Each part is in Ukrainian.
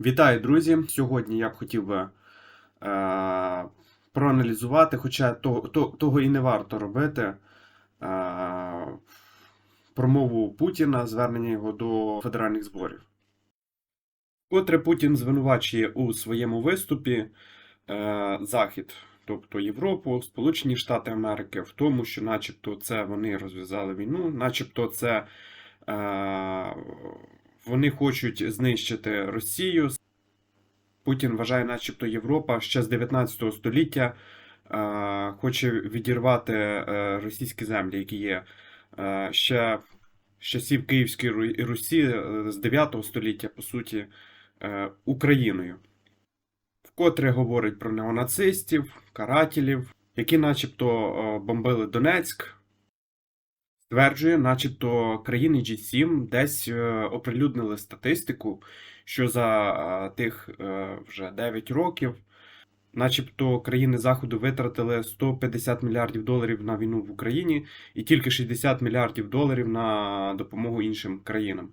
Вітаю, друзі! Сьогодні я б хотів би е, проаналізувати, хоча того, то- того і не варто робити, е, промову Путіна, звернення його до федеральних зборів. Котре Путін звинувачує у своєму виступі е, Захід, тобто Європу, Сполучені Штати Америки, в тому, що, начебто, це вони розв'язали війну, начебто, це е, вони хочуть знищити Росію. Путін вважає, начебто, Європа ще з 19 століття е, хоче відірвати е, російські землі, які є е, ще з часів Київської Русі е, з 9 століття, по суті, е, Україною. Вкотре говорить про неонацистів, карателів, які начебто е, бомбили Донецьк. Стверджує, начебто країни G7 десь е, оприлюднили статистику, що за е, тих е, вже 9 років, начебто країни Заходу витратили 150 мільярдів доларів на війну в Україні і тільки 60 мільярдів доларів на допомогу іншим країнам.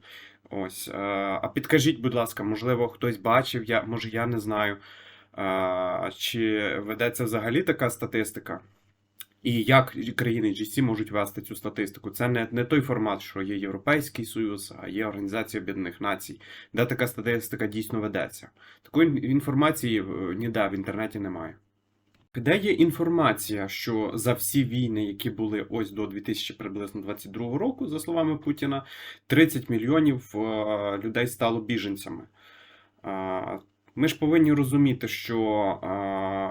Ось. А підкажіть, будь ласка, можливо, хтось бачив, я, може я не знаю, чи ведеться взагалі така статистика? І як країни G7 можуть вести цю статистику? Це не, не той формат, що є Європейський Союз, а є Організація Об'єднаних Націй, де така статистика дійсно ведеться. Такої інформації е, ніде в інтернеті немає. Де є інформація, що за всі війни, які були ось до 2022 року, за словами Путіна, 30 мільйонів е, людей стало біженцями. Е, Ми ж повинні розуміти, що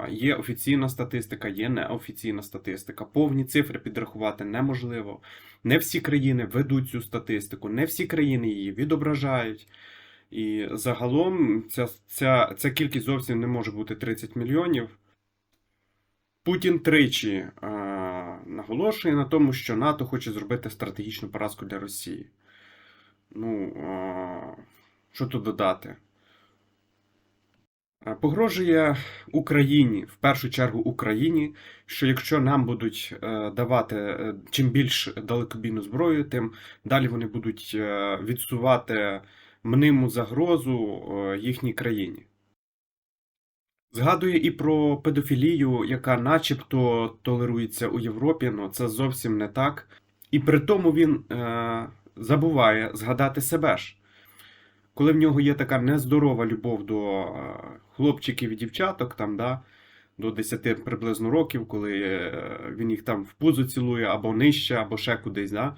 є офіційна статистика, є неофіційна статистика. Повні цифри підрахувати неможливо. Не всі країни ведуть цю статистику, не всі країни її відображають. І загалом ця, ця, ця кількість зовсім не може бути 30 мільйонів. Путін тричі е, наголошує на тому, що НАТО хоче зробити стратегічну поразку для Росії. Ну, е, що тут додати? Е, Погрожує Україні, в першу чергу Україні, що якщо нам будуть е, давати е, чим більш далекобійну зброю, тим далі вони будуть відсувати мниму загрозу їхній країні. Згадує і про педофілію, яка начебто толерується у Європі, але це зовсім не так. І при тому він е, забуває згадати себе ж. Коли в нього є така нездорова любов до хлопчиків і дівчаток, там, да, до 10 приблизно років, коли е, він їх там в пузо цілує або нижче, або ще кудись, да,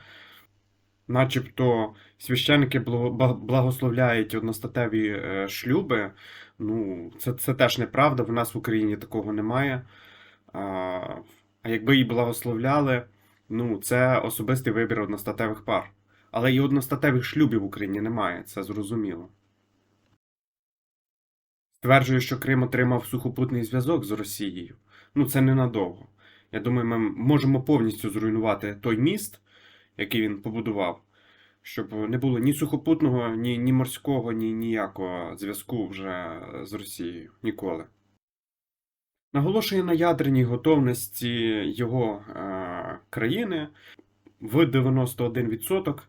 начебто священники благословляють одностатеві е, шлюби. Ну, це, це теж неправда. В нас в Україні такого немає. А, а якби її благословляли, ну, це особистий вибір одностатевих пар. Але і одностатевих шлюбів в Україні немає, це зрозуміло. Стверджує, що Крим отримав сухопутний зв'язок з Росією. Ну, це ненадовго. Я думаю, ми можемо повністю зруйнувати той міст, який він побудував, щоб не було ні сухопутного, ні, ні морського, ні ніякого зв'язку вже з Росією. Ніколи. Наголошує на ядерній готовності його е, країни в 91%.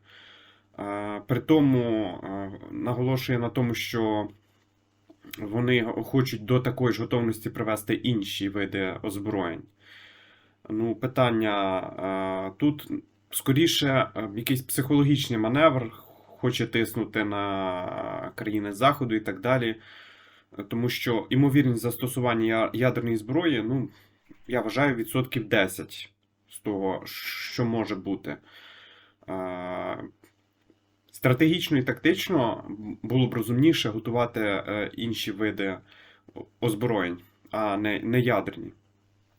Е, При тому е, наголошує на тому, що вони хочуть до такої ж готовності привести інші види озброєнь. Ну, питання е, тут скоріше е, якийсь психологічний маневр, хоче тиснути на країни Заходу і так далі. Е, Тому що ймовірність застосування ядерної зброї, ну, я вважаю, відсотків 10 з того, що може бути. Стратегічно і тактично було б розумніше готувати е, інші види озброєнь, а не, не ядерні.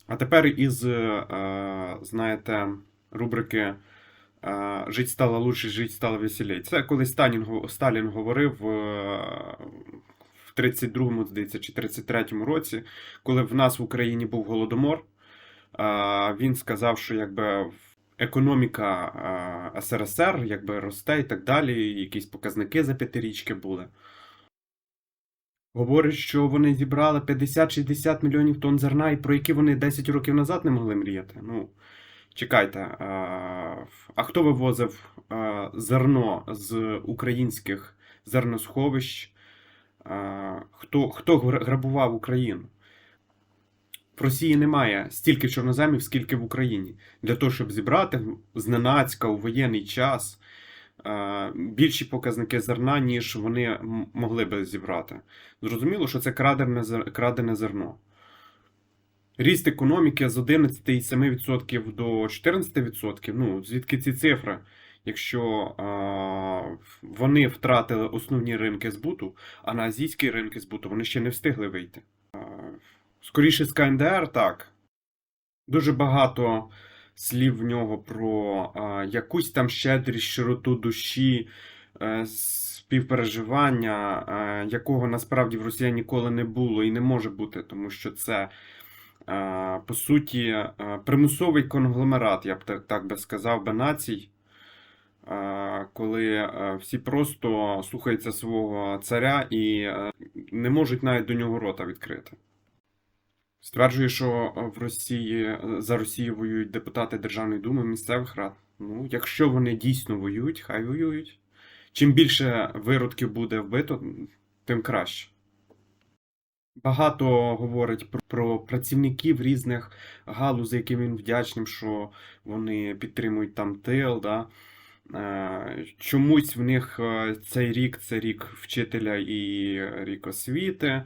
А тепер із, е, знаєте, рубрики е, Жить стало лучше, жить стало веселей. Це коли Сталін, говорив в 32-му, здається, чи 33-му році, коли в нас в Україні був голодомор. Він сказав, що якби економіка СРСР якби росте і так далі, якісь показники за п'ятирічки були. Говорить, що вони зібрали 50-60 мільйонів тонн зерна, і про які вони 10 років назад не могли мріяти. Ну, чекайте, а, хто вивозив зерно з українських зерносховищ? Хто, хто грабував Україну. В Росії немає стільки чорноземів, скільки в Україні. Для того, щоб зібрати зненацька у воєнний час е, більші показники зерна, ніж вони могли би зібрати. Зрозуміло, що це крадене, крадене зерно. Ріст економіки з 11,7% до 14%. Ну, звідки ці цифри? Якщо е, вони втратили основні ринки збуту, а на азійські ринки збуту вони ще не встигли вийти. Скоріше з КНДР, так. Дуже багато слів в нього про е, якусь там щедрість, широту душі, е, співпереживання, е, якого насправді в Росії ніколи не було і не може бути, тому що це, е, по суті, примусовий конгломерат, я б так, так би сказав, би націй, коли всі просто слухаються свого царя і не можуть навіть до нього рота відкрити. Стверджує, що в Росії за Росію воюють депутати Державної думи місцевих рад. Ну, якщо вони дійсно воюють, хай воюють. Чим більше виродків буде вбито, тим краще. Багато говорить про, про працівників різних галузей, яким він вдячним, що вони підтримують там тил. Да? Е, Чомусь в них е, цей рік це рік вчителя і рік освіти.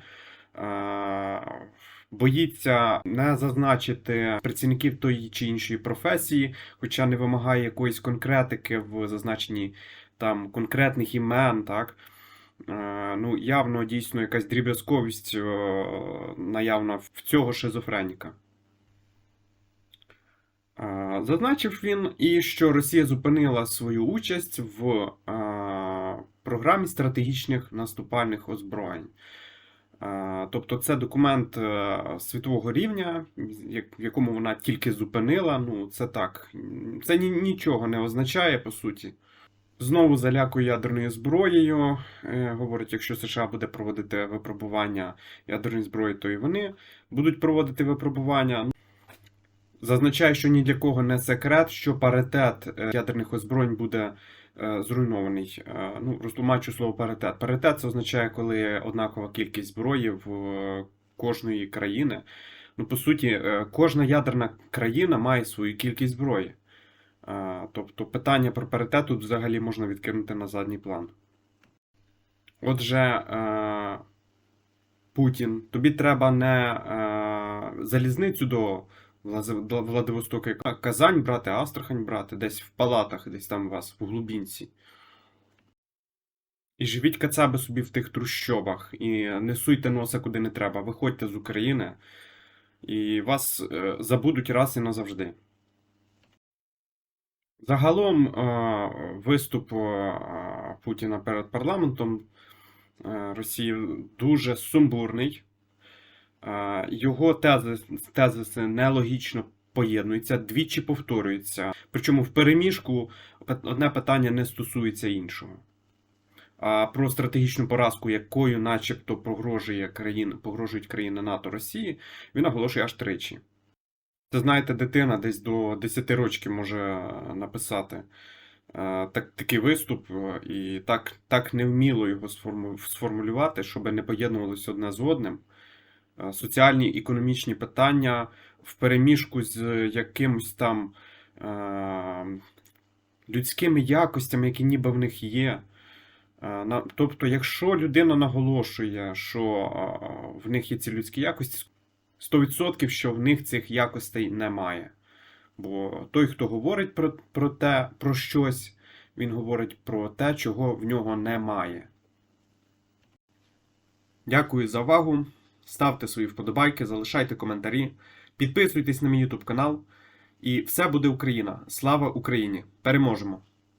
Боїться не зазначити працівників тої чи іншої професії, хоча не вимагає якоїсь конкретики в зазначенні там конкретних імен, так. Е, Ну, явно дійсно якась дріб'язковість е, наявна в цього шизофреніка. Е, Зазначив він і що Росія зупинила свою участь в програмі стратегічних наступальних озброєнь. Е, Тобто це документ е, світового рівня, в якому вона тільки зупинила. Ну, це так. Це нічого не означає, по суті. Знову залякує ядерною зброєю. Е, Говорить, якщо США буде проводити випробування ядерної зброї, то і вони будуть проводити випробування. Зазначає, що ні для кого не секрет, що паритет ядерних озброєнь буде зруйнований. Е, Ну, розтлумачу слово паритет. Паритет це означає, коли однакова кількість зброї в е, кожної країни. Ну, по суті, е, кожна ядерна країна має свою кількість зброї. Е, Тобто питання про паритет тут взагалі можна відкинути на задній план. Отже, е, Путін, тобі треба не е, залізницю до Владивостока, а Казань брати, Астрахань брати, десь в палатах, десь там у вас, в глубінці. І живіть кацаби собі в тих трущобах, і не суйте носа куди не треба. Виходьте з України, і вас е, забудуть раз і назавжди. Загалом, е, виступ е, Путіна перед парламентом Росії дуже сумбурний. Е, Його тези, тезиси нелогічно поєднуються, двічі повторюються. Причому в переміжку одне питання не стосується іншого. А про стратегічну поразку, якою начебто погрожує країна, погрожують країни НАТО Росії, він наголошує аж тричі. Це, знаєте, дитина десь до 10 років може написати е, так, такий виступ, е, і так, так невміло його сформу- сформулювати, щоб не поєднувалося одне з одним. Е, Соціальні економічні питання в переміжку з якимось там е, людськими якостями, які ніби в них є. Е, Тобто, якщо людина наголошує, що е, в них є ці людські якості, 100% що в них цих якостей немає. Бо той, хто говорить про, про те, про щось, він говорить про те, чого в нього немає. Дякую за увагу. Ставте свої вподобайки, залишайте коментарі, підписуйтесь на мій YouTube канал. І все буде Україна. Слава Україні! Переможемо!